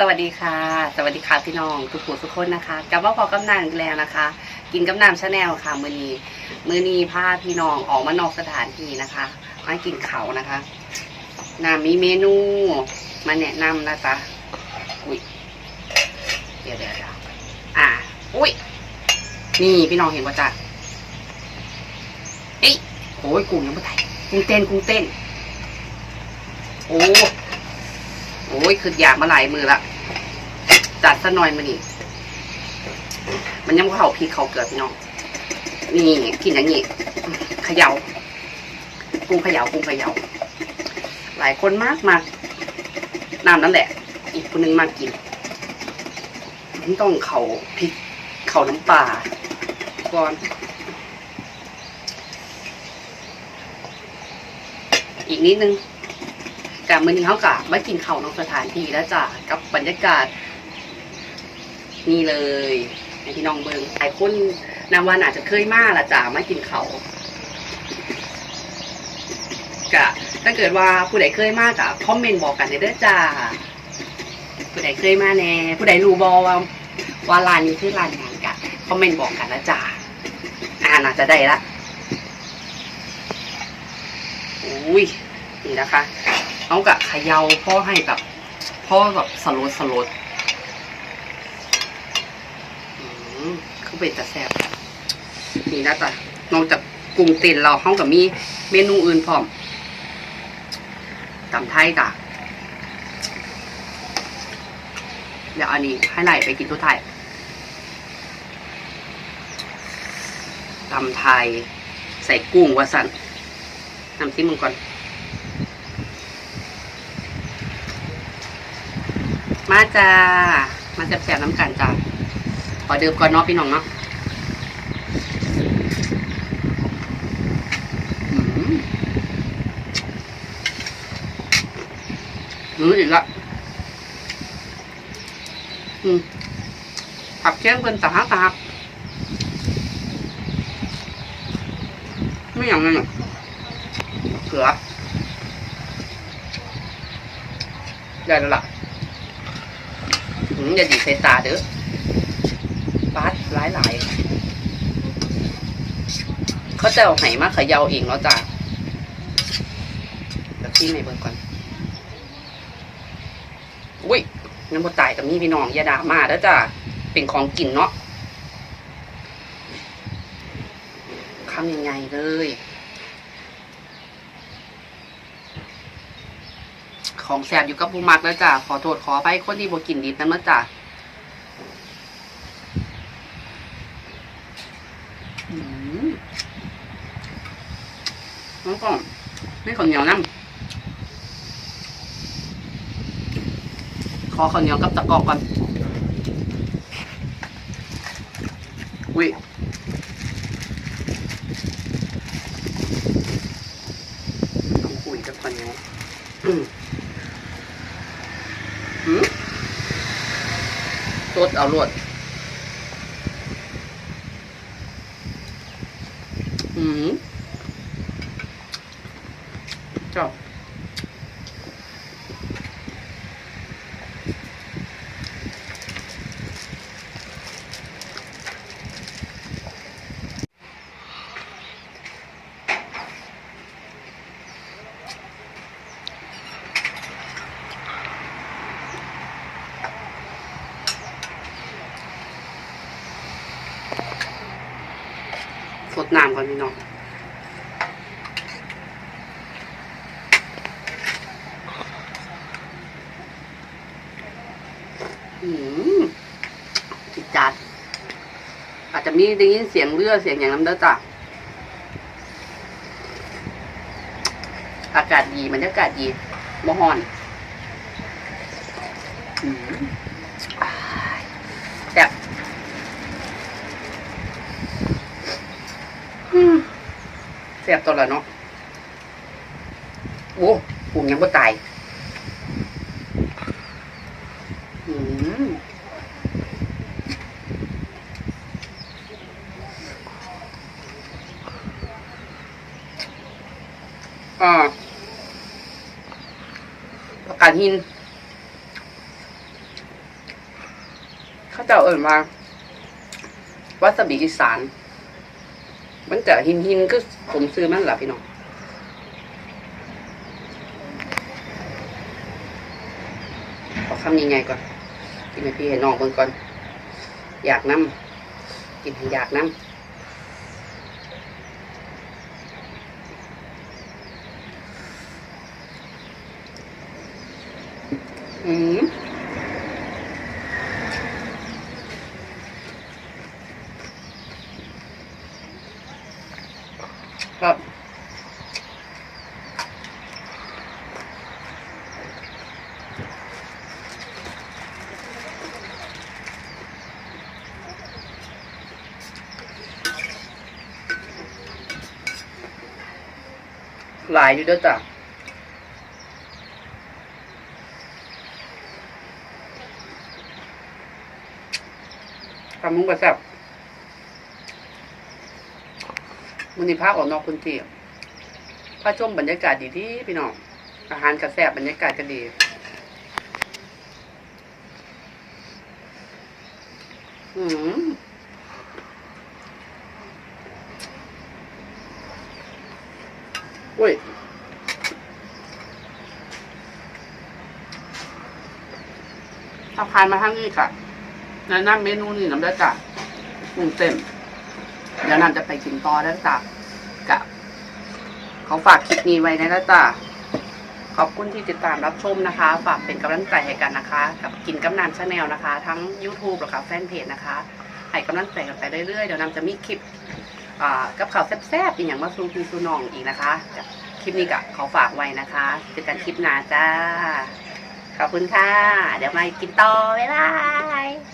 สวัสดีค่ะ สวัสดีค่ะพี่น้องทุกผู้ทุกคนนะคะกลับว่าพอกำนันอีกแล้วนะคะ กินกำนันชาแนลค่ะ มือนี้มือนี้พาพี่น้องออกมานอกสถานที่นะคะมากินเขานะคะนามีเมนูมาแนะนำนะจ๊ะอุ้ยเดี๋ยวเดี๋ยวอ่าอุ้ยนี่พี่น้องเห็นว่าจ๊ะเอ้ยโอ้ยกุ้งยังไม่ไทยกุ้งเต้นกุ้งเต้น โอ้ อ้ยคืออยากมาหลายมือละจัดซะหน่อยมานี่มันยังบ่เขาพริกเขาเกลือพี่น้องนี่กินอย่างนี้เขยา่ากุ้งเขยา่ากุ้งเขยา่าหลายคนมากมากน้ำนั่นแหละ อีกคนนึงมากินมันต้องเขาพริกเขาน้ำปลาก่อนอีกนิดนึง กับมื้อนี้เขากะมากินข้าวนอกสถานที่แล้วจ้ะกับบรรยากาศ นี่เลยให้พี่น้องเบิงหลายคนนาวันอาจจะเคยมาละจ้ะมากินเขาวกะ ถ้าเกิดว่าผู้ใดเคยมากะคอมเมนต์บอกกันได้เด้อจ้าผู้ใดเคยมาแน่ผู้ใดรู้บอว่าว่าร้านนี้คือร้านไหนกะคอมเมนต์บอกกันนะจ้าอ่าน่าจะได้ละอุ้ยนี่นะคะ เอากะเขยาพ่อให้แบบพ่อแบบสลดสลดอืมคือเป็นตะแซ่บนี่นะจ๊ะนอกจากกรุงเต้นเราเขากับมีเมนูอื่นพร้อมตำไทยกะเดี๋ยวอันนี้ให้ไหลไปกินตัวไทยตำไทยใส่กุ้งวาสันน้ำซิมมึงก่อน มาจ้า มาแซ่บๆน้ำกันจ้าขอเดิมก่อนเนาะพี่น้องเนาะอืมรู้อีกละอืมผักแก้มเพิ่นตาหักตาหักไม่อย่างนั้นหรอกเขือได้แล้วล่ะ อืมอย่าดีใส่ตาเด้อปาดหลายหลายๆเขาจะเอาไหมาเขย่าเองแล้วจ้ะเดี๋ยวพี่ในเบิ่งก่อน อุ้ยน้ำบตายกับนี่พี่น้องยาดามาแล้วจ้ะเป็นของกินเนาะคำยังไงเลย ของแสบอยู่กับผู้มักแล้วจ้ะขอโทษขอไปคนที่บ่กินดิบนั่นนะจ้ะอืมแล้วก็ไม่ข้าวเหนียวน้ำขอข้าวเหนียวกับตะกอกก่อนอุ้ยต้องคุยกับข้าวเหนียวอืม หืมต ดเอาลวดอืมจบสดน้ำก่อน พี่น้องอืมจิตจัด อาจจะมีได้ยินเสียงเรือเสียงอย่างนั้นเด้อจ้ะอากาศดีบรรยากาศดีบ่ฮ้อนอืมอ้ายแซ่บ อืม แซ่บตัวละเนาะโอ้ปุ่งยังบ่ตายอืมอ่าประกาศหินเขาจะเอ่ยมาวาซาบิอีสาน มันจะหินหินก็ผมซื้อมันหละพี่น้องขอคำยังไงก่อนกินให้พี่ให้น้องเบิ่งก่อน อยากน้ำกินให้อยากน้ำอืมครับ หลายอยู่เด้วยจ้ะทำมุ้งกระแซบมันนี่ภาพออกนอกพื้นที่พาชมบรรยากาศดีที่พี่น้อง อาหารกระแซบบรรยากาศก็ดีอืม อุ้ยถ้าผ่านมาทางนี้ค่ะแนะนำเมนูนี้น้ำได้จ้ะกุ้งเต้นเดี๋ยวนำจะไปกินต่อแล้วจ้ะกับเขาฝากคลิปนี้ไว้นะจ้ะขอบคุณที่ติดตามรับชมนะคะ ฝากเป็นกำลังใจให้กันนะคะ กับกินกำนำชาแนลนะคะ ทั้ง YouTube หรือกับแฟนเพจนะคะ ให้กำลังใจกันไปเรื่อยๆ เดี๋ยวนำจะมีคลิป กับข่าวแซ่บๆเป็นอย่างมาซูพีซูนองอีกนะคะกับคลิปนี้กับขอฝากไว้นะคะเจอกันคลิปหน้าจ้าขอบคุณค่ะ เดี๋ยวมากินต่อบ๊ายบาย